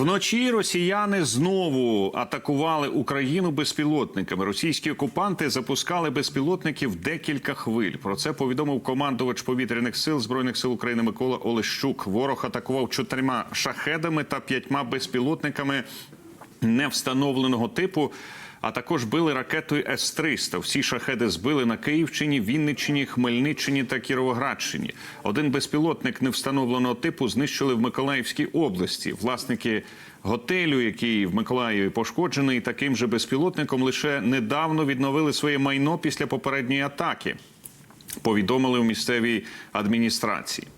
Вночі росіяни знову атакували Україну безпілотниками. Російські окупанти запускали безпілотників декілька хвиль. Про це повідомив командувач повітряних сил збройних сил України Микола Олещук. Ворог атакував чотирма шахедами та п'ятьма безпілотниками невстановленого типу. А також били ракетою С-300. Всі шахеди збили на Київщині, Вінниччині, Хмельниччині та Кіровоградщині. Один безпілотник невстановленого типу знищили в Миколаївській області. Власники готелю, який в Миколаєві пошкоджений, таким же безпілотником лише недавно відновили своє майно після попередньої атаки. Повідомили у місцевій адміністрації.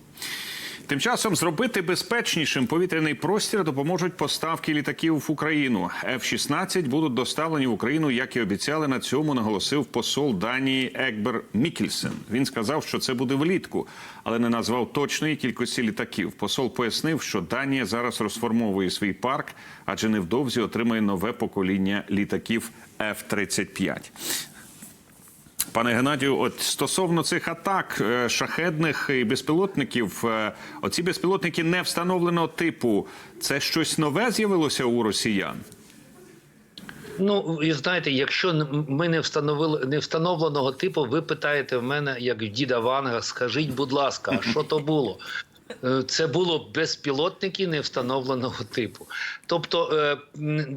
Тим часом зробити безпечнішим повітряний простір допоможуть поставки літаків в Україну. F-16 будуть доставлені в Україну, як і обіцяли. На цьому наголосив посол Данії Екбер Мікельсен. Він сказав, що це буде влітку, але не назвав точної кількості літаків. Посол пояснив, що Данія зараз розформовує свій парк, адже невдовзі отримає нове покоління літаків F-35. Пане Геннадію, от стосовно цих атак е, шахедних і безпілотників, е, оці безпілотники не встановленого типу, це щось нове з'явилося у росіян? Ну, і знаєте, якщо ми не встановили не встановленого типу, ви питаєте в мене, як діда Ванга, скажіть, будь ласка, а що то було? Е, Це було безпілотники невстановленого типу. Тобто е,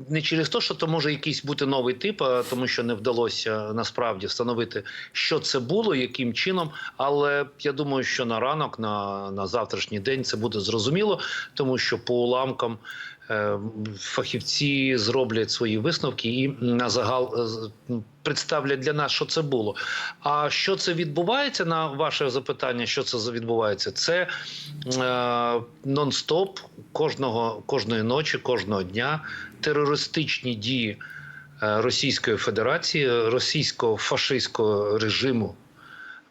не через те, що то може якийсь бути новий тип, а тому що не вдалося насправді встановити, що це було, яким чином. Але я думаю, що на ранок, на, на завтрашній день це буде зрозуміло, тому що по уламкам фахівці зроблять свої висновки і на загал е, представлять для нас, що це було. А що це відбувається на ваше запитання? Що це відбувається? Це е, нон-стоп кожного кожної ночі, кожного дня терористичні дії е, Російської Федерації, російського фашистського режиму.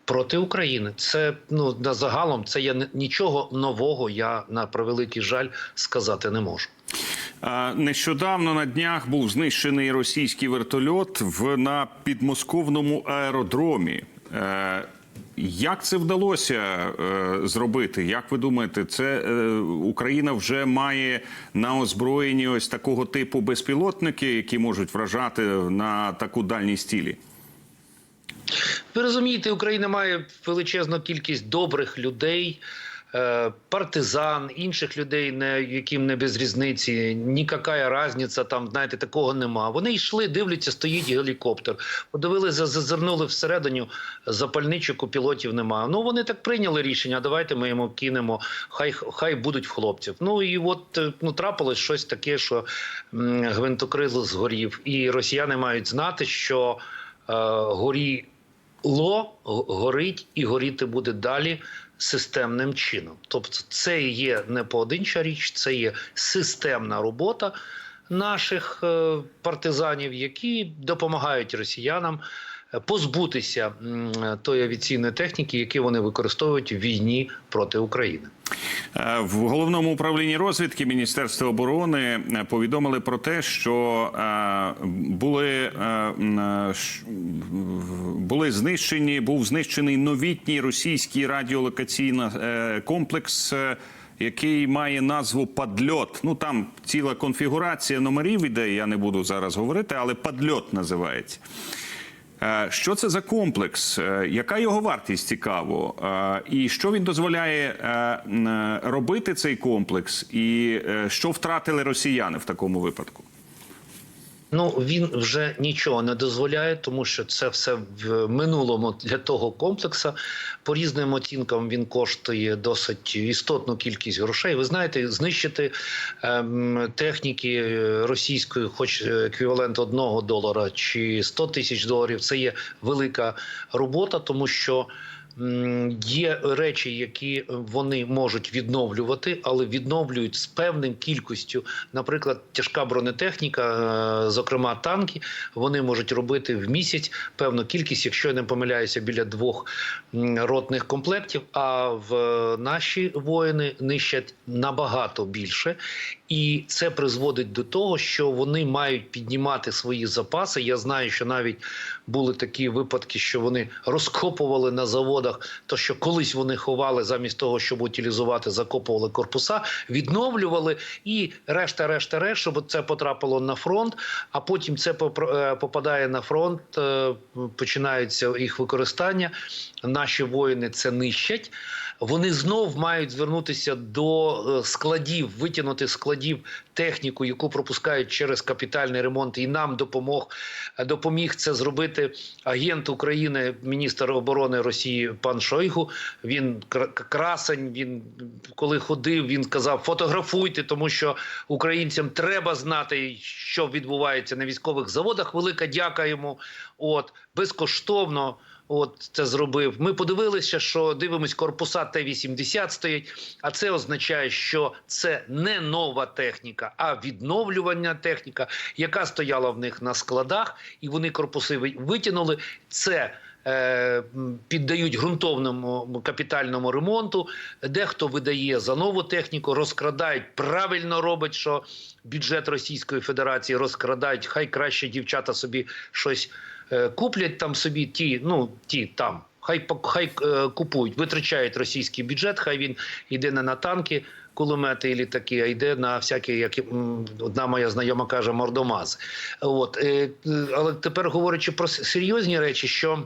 Проти України це ну на загалом це я нічого нового. Я на превеликий жаль сказати не можу. Нещодавно на днях був знищений російський вертольот в на підмосковному аеродромі. Е, Як це вдалося е, зробити? Як ви думаєте, це е, Україна вже має на озброєнні ось такого типу безпілотники, які можуть вражати на таку дальність цілі? Ви розумієте, Україна має величезну кількість добрих людей, е, партизан, інших людей, не яким не без різниці. Ніяка різниця там, знаєте, такого нема. Вони йшли, дивляться, стоїть гелікоптер. Подивилися, зазирнули всередину, запальничок у пілотів немає. Ну вони так прийняли рішення. Давайте ми йому кинемо. Хай хай будуть хлопців. Ну і от е, ну трапилось щось таке, що м, гвинтокрил згорів, і росіяни мають знати, що е, горі ло горить і горіти буде далі системним чином. Тобто, це є не поодинча річ, це є системна робота наших е, партизанів, які допомагають росіянам позбутися тої авіаційної техніки, які вони використовують в війні проти України. Е, В головному управлінні розвідки Міністерства оборони е, повідомили про те, що е, були, були знищені, був знищений новітній російський радіолокаційний комплекс. Який має назву Падльот. Ну там ціла конфігурація номерів іде. Я не буду зараз говорити, але Падльот називається. Е, Що це за комплекс? Е, Яка його вартість цікаво? Е, І що він дозволяє робити цей комплекс? І що втратили росіяни в такому випадку? Ну він вже нічого не дозволяє, тому що це все в минулому для того комплексу. По різним оцінкам він коштує досить істотну кількість грошей. Ви знаєте, знищити ем, техніки російської, хоч еквівалент одного долара чи 100 тисяч доларів, це є велика робота, тому що. Є речі, які вони можуть відновлювати, але відновлюють з певним кількістю. Наприклад, тяжка бронетехніка, е, зокрема танки, вони можуть робити в місяць певну кількість, якщо я не помиляюся, біля двох ротних комплектів. А в е, наші воїни нищать набагато більше, і це призводить до того, що вони мають піднімати свої запаси. Я знаю, що навіть були такі випадки, що вони розкопували на заводах заводах, то що колись вони ховали замість того, щоб утилізувати, закопували корпуса, відновлювали і решта, решта, решта, щоб це потрапило на фронт. А потім це е, попадає на фронт, е, починається їх використання. Наші воїни це нищать. Вони знов мають звернутися до е, складів, витягнути складів техніку, яку пропускають через капітальний ремонт, і нам допомог допоміг це зробити агент України, міністр оборони Росії пан Шойгу. Він кра- красень. Він коли ходив, він казав: фотографуйте, тому що українцям треба знати, що відбувається на військових заводах. Велика дяка йому. От безкоштовно. От це зробив. Ми подивилися, що дивимось, корпуса Т-80 стоять. А це означає, що це не нова техніка, а відновлювання техніка, яка стояла в них на складах, і вони корпуси ви- витягнули. Це піддають ґрунтовному капітальному ремонту. Дехто видає за нову техніку, розкрадають. Правильно робить, що бюджет Російської Федерації розкрадають. Хай краще дівчата собі щось е, куплять там собі ті, ну ті там. Хай хай е, купують, витрачають російський бюджет. Хай він йде не на танки, кулемети і літаки, а йде на всякі, як одна моя знайома каже, мордомази. От е, е, але тепер говорячи про серйозні речі, що.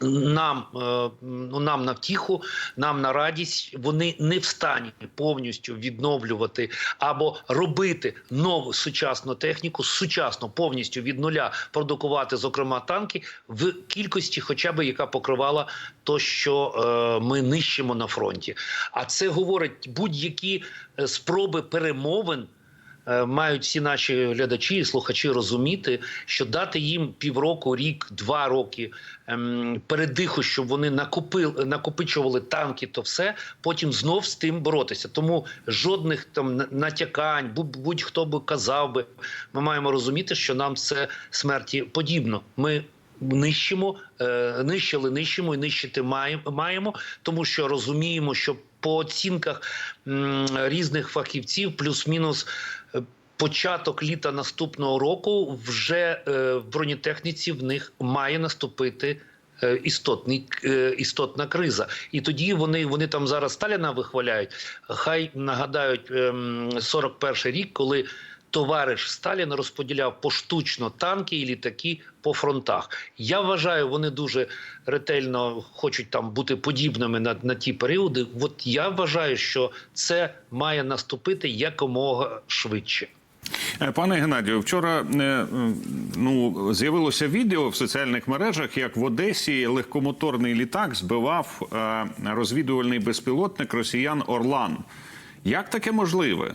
Нам, е, ну нам на втіху, нам на радість. Вони не в стані повністю відновлювати або робити нову сучасну техніку, сучасно повністю від нуля продукувати, зокрема танки, в кількості, хоча б яка покривала то, що е, ми нищимо на фронті. А це говорить будь-які е, спроби перемовин. Е, Мають всі наші глядачі і слухачі розуміти, що дати їм півроку, рік, два роки ем, передиху, щоб вони накопили, накопичували танки, то все потім знов з тим боротися. Тому жодних там натякань, будь- будь-хто би казав би, ми маємо розуміти, що нам це смерті подібно. Ми нищимо, е, нищили, нищимо і нищити маємо, тому що розуміємо, що по оцінках різних фахівців, плюс-мінус. Початок літа наступного року вже е, в бронетехніці в них має наступити е, істотний, е, істотна криза. І тоді вони, вони там зараз Сталіна вихваляють. Хай нагадають ем, 41 рік, коли товариш Сталін розподіляв поштучно танки і літаки по фронтах. Я вважаю, вони дуже ретельно хочуть там бути подібними на, на ті періоди. От я вважаю, що це має наступити якомога швидше. Е, Пане Геннадію, вчора е, ну з'явилося відео в соціальних мережах, як в Одесі легкомоторний літак збивав е, розвідувальний безпілотник росіян Орлан. Як таке можливе?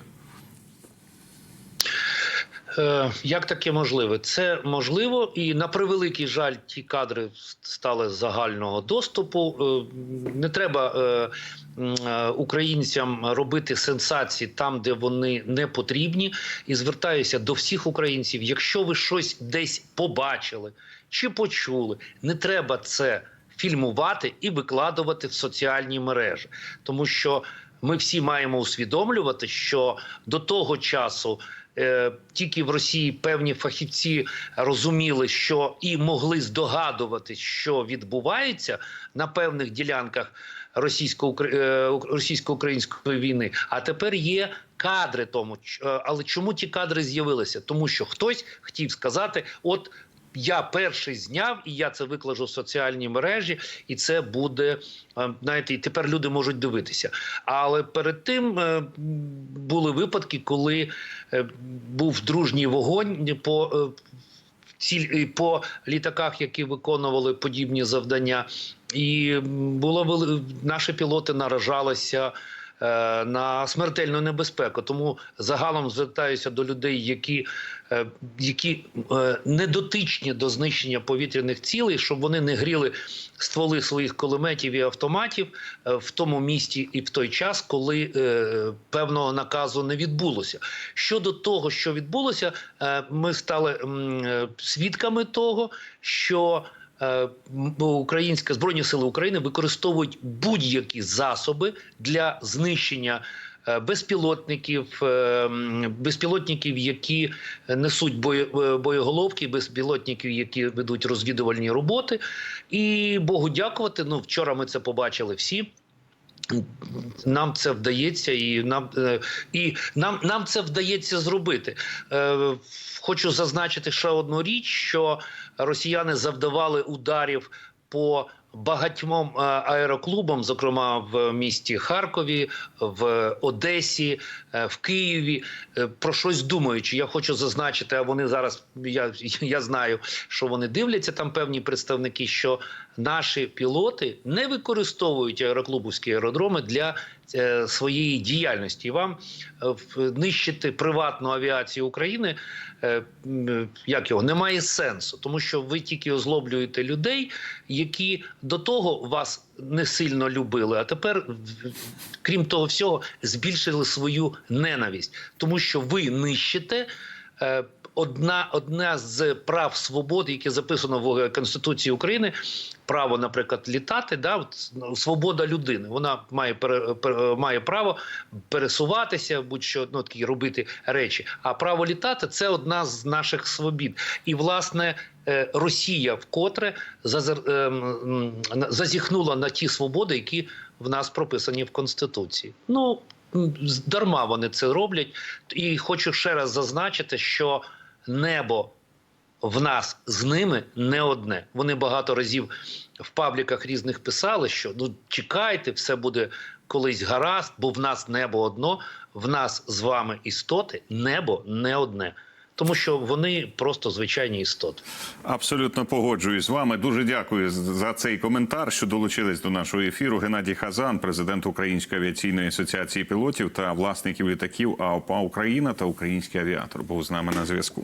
Е, Як таке можливе? Це можливо, і на превеликий жаль, ті кадри стали загального доступу. Е, Не треба е, українцям робити сенсації там, де вони не потрібні. І звертаюся до всіх українців. Якщо ви щось десь побачили чи почули, не треба це фільмувати і викладувати в соціальні мережі, тому що ми всі маємо усвідомлювати, що до того часу. Е, Тільки в Росії певні фахівці розуміли, що і могли здогадувати, що відбувається на певних ділянках е, російсько-української війни. А тепер є кадри тому. Е, Але чому ті кадри з'явилися? Тому що хтось хотів сказати: от. Я перший зняв, і я це викладу в соціальні мережі, і це буде е, знаєте, і тепер люди можуть дивитися. Але перед тим е, були випадки, коли е, був дружній вогонь по ціль по літаках, які виконували подібні завдання, і було наші пілоти наражалися. Е, На смертельну небезпеку, тому загалом звертаюся до людей, які, е, які е, не дотичні до знищення повітряних цілей, щоб вони не гріли стволи своїх кулеметів і автоматів в тому місті і в той час, коли певного наказу не відбулося. Щодо того, що відбулося, ми стали свідками того, що е, м, збройні сили України використовують будь-які засоби для знищення е, безпілотників, е, безпілотників, які несуть боєголовки, безпілотників, які ведуть розвідувальні роботи. І Богу дякувати. Ну вчора ми це побачили всі. Нам це вдається, і нам е, і нам, нам це вдається зробити. Е, Хочу зазначити ще одну річ: що росіяни завдавали ударів по багатьмом е, аероклубам, зокрема в місті Харкові, в Одесі, е, в Києві. Е, Про щось думаючи, я хочу зазначити, а вони зараз я, я знаю, що вони дивляться там певні представники, що наші пілоти не використовують аероклубовські аеродроми для своєї діяльності. І вам е, нищити приватну авіацію України е, як його немає сенсу, тому що ви тільки озлоблюєте людей, які до того вас не сильно любили, а тепер, крім того всього, збільшили свою ненависть, тому що ви нищите. Одна, одна з прав свободи, яке записано в Конституції України, право, наприклад, літати, да, ну, свобода людини. Вона має пере, пере- має право пересуватися, будь-що ну, такі робити речі. А право літати це одна з наших свобід. І власне е, Росія вкотре ем, зазіхнула на ті свободи, які в нас прописані в Конституції. Ну дарма вони це роблять. І хочу ще раз зазначити, що небо в нас з ними не одне. Вони багато разів в пабліках різних писали, що ну чекайте, все буде колись гаразд, бо в нас небо одно, в нас з вами істоти, небо не одне. Тому що вони просто звичайні істоти. Абсолютно погоджуюсь з вами. Дуже дякую за цей коментар, що долучились до нашого ефіру. Геннадій Хазан, президент Української авіаційної асоціації пілотів та власників літаків АОПА Україна та український авіатор, був з нами на зв'язку.